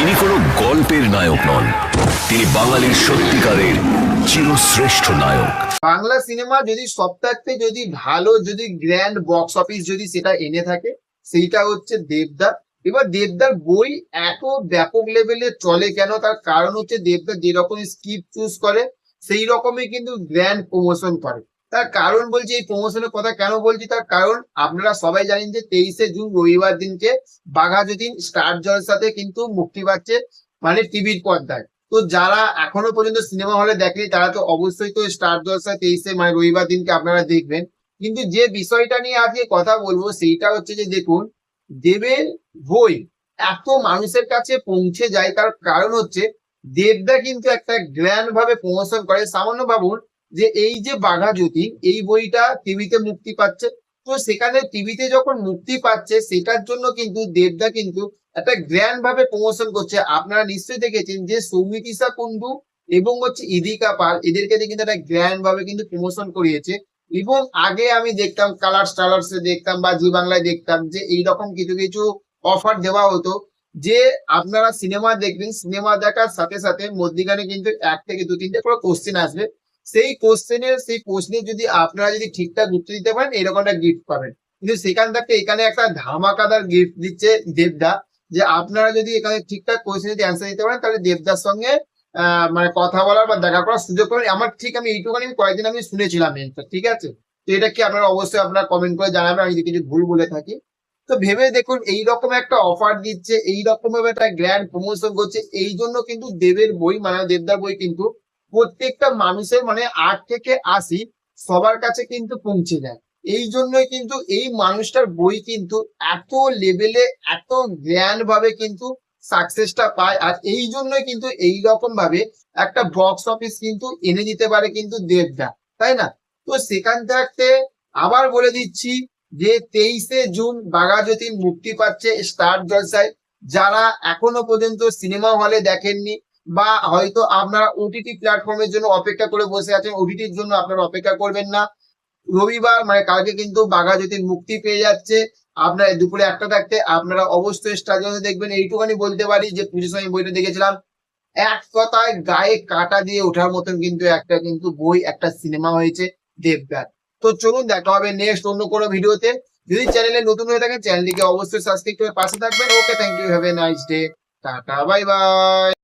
তিনি কোনো গল্পের নায়ক নন। তিনি বাঙালির সত্যিকারের চিরশ্রেষ্ঠ নায়ক। বাংলা সিনেমা যদি সপ্তাহে যদি ভালো, যদি গ্র্যান্ড বক্স অফিস যদি সেটা এনে থাকে, সেইটা হচ্ছে দেবদা এবার দেবদার বই এত ব্যাপক লেভেলে চলে কেন? তার কারণ হচ্ছে দেবদা যেরকম স্ক্রিপ্ট চুজ করে সেই রকমই কিন্তু গ্র্যান্ড প্রমোশন করে। তার কারণ বলছি, এই প্রমোশনের কথা কেন বলছি? তার কারণ আপনারা সবাই জানেন যে তেইশে জুন রবিবার দিনকে বাঘা যতীন স্টার জলসাতে কিন্তু মুক্তি পাচ্ছে মানে টিভির পর্দায়। তো যারা এখনও পর্যন্ত সিনেমা হলে দেখেনি, তারা তো অবশ্যই তো স্টার জলসা তেইশে মানে রবিবার দিনকে আপনারা দেখবেন। কিন্তু যে বিষয়টা নিয়ে আজকে কথা বলব, সেইটা হচ্ছে যে দেখুন, দেবের বই এত মানুষের কাছে পৌঁছে যায়, তার কারণ হচ্ছে দেবদা কিন্তু একটা গ্র্যান্ড ভাবে প্রমোশন করে। সামান্য ভাবুন যে এই যে বাঘা জ্যোতি, এই বইটা টিভিতে মুক্তি পাচ্ছে। তো সেখানে টিভিতে যখন মুক্তি পাচ্ছে, সেটার জন্য কিন্তু দেবদা কিন্তু একটা গ্র্যান্ড ভাবে প্রমোশন করছে। আপনারা নিশ্চয়ই দেখেছেন যে সৌমিতিসা কুন্ডু এবং হচ্ছে ইদিকা পাল, এদেরকে কিন্তু একটা গ্র্যান্ড ভাবে কিন্তু প্রমোশন করিয়েছে। এবং আগে আমি দেখতাম কালার্স টালার্স দেখতাম বা জি বাংলায় দেখতাম যে এইরকম কিছু কিছু অফার দেওয়া হতো যে আপনারা সিনেমা দেখবেন সিনেমা দেখার সাথে সাথে মধ্যিখানে কিন্তু এক থেকে দু তিনটে করে কোশ্চেন আসবে। সেই কোশ্চেনের সেই প্রশ্নের যদি আপনারা যদি ঠিকঠাক উত্তর দিতে পারেন, এরকম একটা গিফট পাবেন। কিন্তু সেখান থেকে এখানে একটা ধামাকাদার গিফট দিচ্ছে দেবদা, যে আপনারা যদি এখানে ঠিকঠাক কোশ্চেন যদি অ্যান্সার দিতে পারেন, তাহলে দেবদার সঙ্গে মানে কথা বলার বা দেখা করার সুযোগ পাবেন। আমার ঠিক আমি এইটুখানি কয়েকদিন আমি শুনেছিলাম ঠিক আছে? তো এটা কি আপনারা অবশ্যই আপনারা কমেন্ট করে জানাবেন, আমি যদি কিছু ভুল বলে থাকি। তো ভেবে দেখুন এই রকম একটা অফার দিচ্ছে এই রকম একটা গ্র্যান্ড প্রমোশন করছে, এই জন্য কিন্তু দেবের বই মানে দেবদার বই কিন্তু প্রত্যেকটা মানুষের মানে আট থেকে আশি সবার কাছে কিন্তু পৌঁছে যায়। এই জন্যই কিন্তু এই মানুষটার বই কিন্তু এত লেভেলে এত জ্ঞান ভাবে কিন্তু সাকসেসটা পায়। আর এই জন্যই কিন্তু এই রকম ভাবে একটা বক্স অফিস কিন্তু এনে দিতে পারে কিন্তু দেবদা, তাই না? তো সেখান থাকতে আবার বলে দিচ্ছি যে তেইশে জুন বাঘাযতীন মুক্তি পাচ্ছে স্টার জলসায়। যারা এখনও পর্যন্ত সিনেমা হলে দেখেননি বা হয়তো আপনারা ওটিটি প্ল্যাটফর্মের জন্য অপেক্ষা করে বসে আছেন ওটিটির জন্য আপনারা অপেক্ষা করবেন না। রবিবার মানে কালকে কিন্তু বাঘাযতীন মুক্তি পেয়ে যাচ্ছে। আপনার দুপুরে একটা থাকতে, আপনারা অবশ্যই স্টার দেখবেন। এইটুখানি বলতে পারি যে, পুজোর সময় বইটা দেখেছিলাম। এক কথায় গায়ে কাটা দিয়ে ওঠার মতন কিন্তু একটা কিন্তু বই, একটা সিনেমা হয়েছে দেবদার। তো চলুন, দেখা হবে নেক্সট অন্য কোনো ভিডিওতে। যদি চ্যানেলে নতুন হয়ে থাকেন চ্যানেলটিকে অবশ্যই সাবস্ক্রাইব করে পাশে থাকবেন। Okay thank you have a nice day tata bye bye